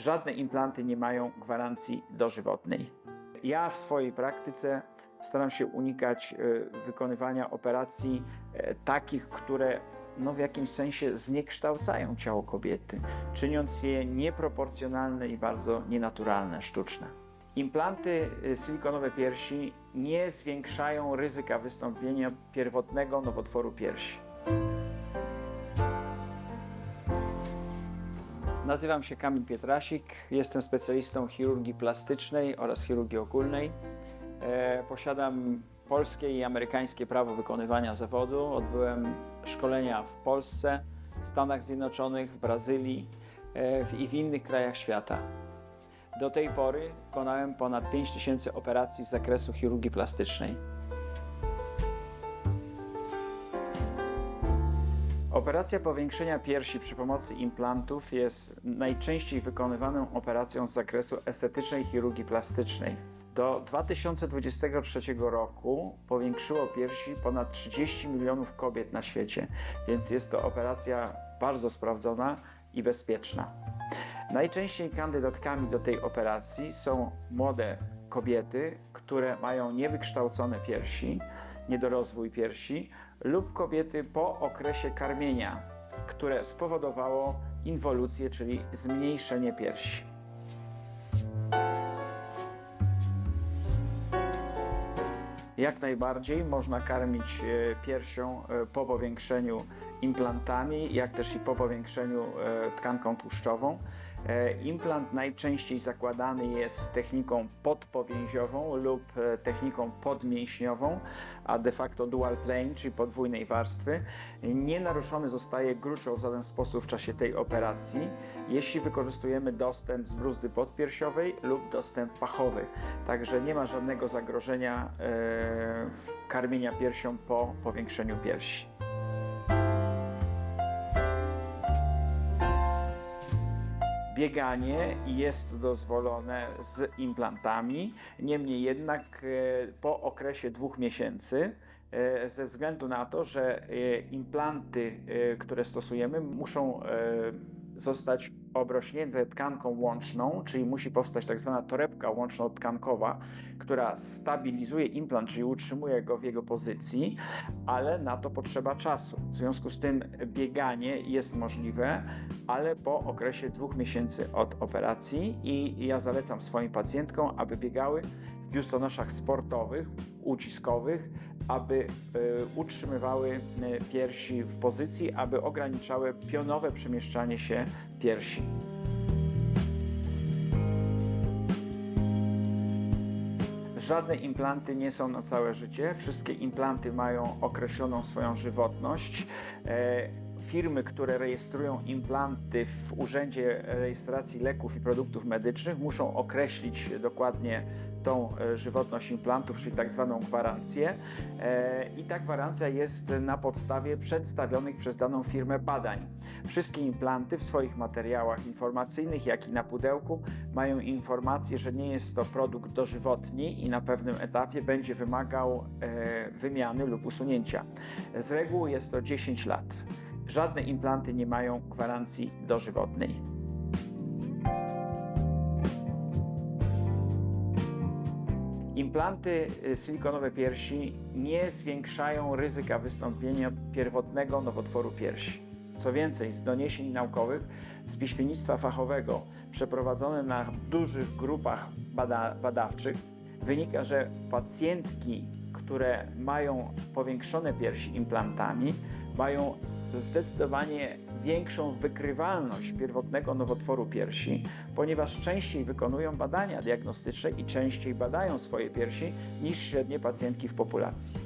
Żadne implanty nie mają gwarancji dożywotnej. Ja w swojej praktyce staram się unikać e, wykonywania operacji e, takich, które no, w jakimś sensie zniekształcają ciało kobiety, czyniąc je nieproporcjonalne i bardzo nienaturalne, sztuczne. Implanty y, silikonowe piersi nie zwiększają ryzyka wystąpienia pierwotnego nowotworu piersi. Nazywam się Kamil Pietrasik, jestem specjalistą chirurgii plastycznej oraz chirurgii ogólnej. E, posiadam polskie i amerykańskie prawo wykonywania zawodu. Odbyłem szkolenia w Polsce, Stanach Zjednoczonych, w Brazylii e, i w innych krajach świata. Do tej pory wykonałem ponad 5000 operacji z zakresu chirurgii plastycznej. Operacja powiększenia piersi przy pomocy implantów jest najczęściej wykonywaną operacją z zakresu estetycznej chirurgii plastycznej. Do 2023 roku powiększyło piersi ponad 30 milionów kobiet na świecie, więc jest to operacja bardzo sprawdzona i bezpieczna. Najczęściej kandydatkami do tej operacji są młode kobiety, które mają niewykształcone piersi, niedorozwój piersi lub kobiety po okresie karmienia, które spowodowało inwolucję, czyli zmniejszenie piersi. Jak najbardziej można karmić e, piersią e, po powiększeniu implantami, jak też i po powiększeniu e, tkanką tłuszczową. E, Implant najczęściej zakładany jest techniką podpowięziową lub e, techniką podmięśniową, a de facto dual plane, czyli podwójnej warstwy. Nie naruszony zostaje gruczoł w żaden sposób w czasie tej operacji, jeśli wykorzystujemy dostęp z bruzdy podpiersiowej lub dostęp pachowy. Także nie ma żadnego zagrożenia karmienia piersią po powiększeniu piersi. Bieganie jest dozwolone z implantami, niemniej jednak e, po okresie dwóch miesięcy, e, ze względu na to, że e, implanty, które stosujemy, muszą zostać obrośnięte tkanką łączną, czyli musi powstać tak zwana torebka łączno-tkankowa, która stabilizuje implant, czyli utrzymuje go w jego pozycji, ale na to potrzeba czasu. W związku z tym bieganie jest możliwe, ale po okresie dwóch miesięcy od operacji i ja zalecam swoim pacjentkom, aby biegały w biustonoszach sportowych, uciskowych, aby e, utrzymywały e, piersi w pozycji, aby ograniczały pionowe przemieszczanie się piersi. Żadne implanty nie są na całe życie. Wszystkie implanty mają określoną swoją żywotność. Firmy, które rejestrują implanty w Urzędzie Rejestracji Leków i Produktów Medycznych, muszą określić dokładnie tą e, żywotność implantów, czyli tak zwaną gwarancję. E, I ta gwarancja jest na podstawie przedstawionych przez daną firmę badań. Wszystkie implanty w swoich materiałach informacyjnych, jak i na pudełku, mają informację, że nie jest to produkt dożywotni i na pewnym etapie będzie wymagał e, wymiany lub usunięcia. Z reguły jest to 10 lat. Żadne implanty nie mają gwarancji dożywotnej. Implanty y, silikonowe piersi nie zwiększają ryzyka wystąpienia pierwotnego nowotworu piersi. Co więcej, z doniesień naukowych, z piśmiennictwa fachowego przeprowadzone na dużych grupach bada badawczych, wynika, że pacjentki, które mają powiększone piersi implantami, mają zdecydowanie większą wykrywalność pierwotnego nowotworu piersi, ponieważ częściej wykonują badania diagnostyczne i częściej badają swoje piersi niż średnie pacjentki w populacji.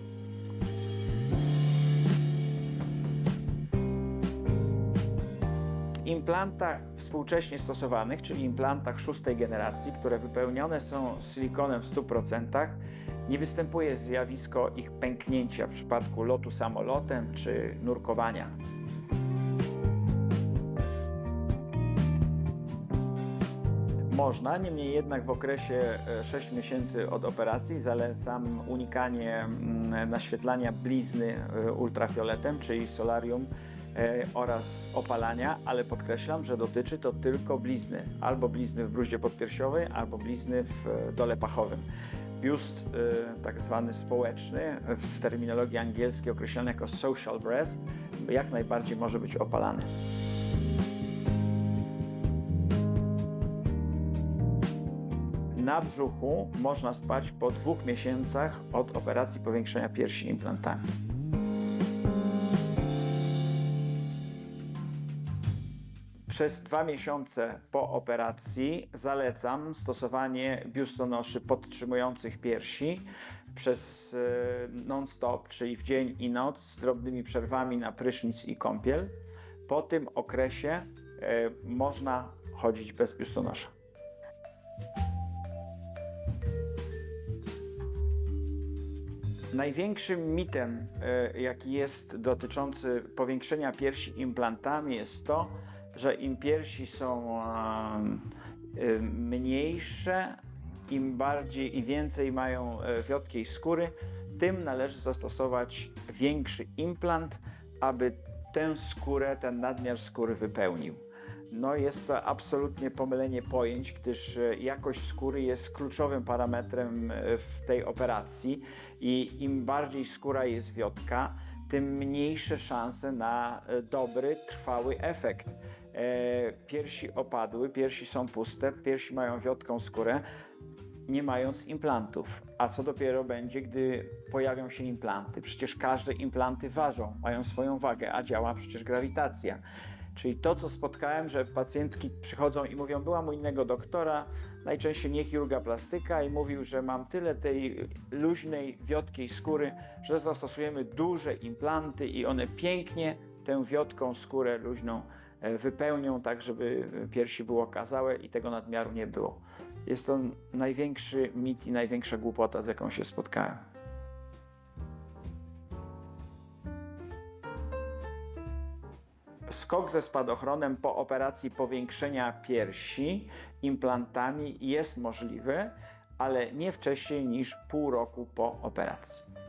Implantach współcześnie stosowanych, czyli implantach szóstej generacji, które wypełnione są silikonem w 100%, nie występuje zjawisko ich pęknięcia w przypadku lotu samolotem czy nurkowania. Można, niemniej jednak w okresie e, 6 miesięcy od operacji zalecam unikanie mm, naświetlania blizny e, ultrafioletem, czyli solarium e, oraz opalania, ale podkreślam, że dotyczy to tylko blizny, albo blizny w bruździe podpiersiowej, albo blizny w e, dole pachowym. Biust e, tak zwany społeczny, w terminologii angielskiej określany jako social breast, jak najbardziej może być opalany. Na brzuchu można spać po dwóch miesiącach od operacji powiększenia piersi implantami. Przez dwa miesiące po operacji zalecam stosowanie biustonoszy podtrzymujących piersi przez e, non-stop, czyli w dzień i noc z drobnymi przerwami na prysznic i kąpiel. Po tym okresie e, można chodzić bez biustonosza. Największym mitem, e, jaki jest dotyczący powiększenia piersi implantami, jest to, że im piersi są mniejsze, im bardziej i więcej mają e, wiotkiej skóry, tym należy zastosować większy implant, aby tę skórę, ten nadmiar skóry wypełnił. No jest to absolutnie pomylenie pojęć, gdyż e, jakość skóry jest kluczowym parametrem e, w tej operacji i im bardziej skóra jest wiotka, tym mniejsze szanse na dobry, trwały efekt. E, Piersi opadły, piersi są puste, piersi mają wiotką skórę, nie mając implantów. A co dopiero będzie, gdy pojawią się implanty? Przecież każde implanty ważą, mają swoją wagę, a działa przecież grawitacja. Czyli to, co spotkałem, że pacjentki przychodzą i mówią, byłam u innego doktora, najczęściej nie chirurga plastyka i mówił, że mam tyle tej luźnej, wiotkiej skóry, że zastosujemy duże implanty i one pięknie tę wiotką skórę luźną wypełnią, tak żeby piersi było okazałe i tego nadmiaru nie było. Jest to największy mit i największa głupota, z jaką się spotkałem. Skok ze spadochronem po operacji powiększenia piersi implantami jest możliwy, ale nie wcześniej niż pół roku po operacji.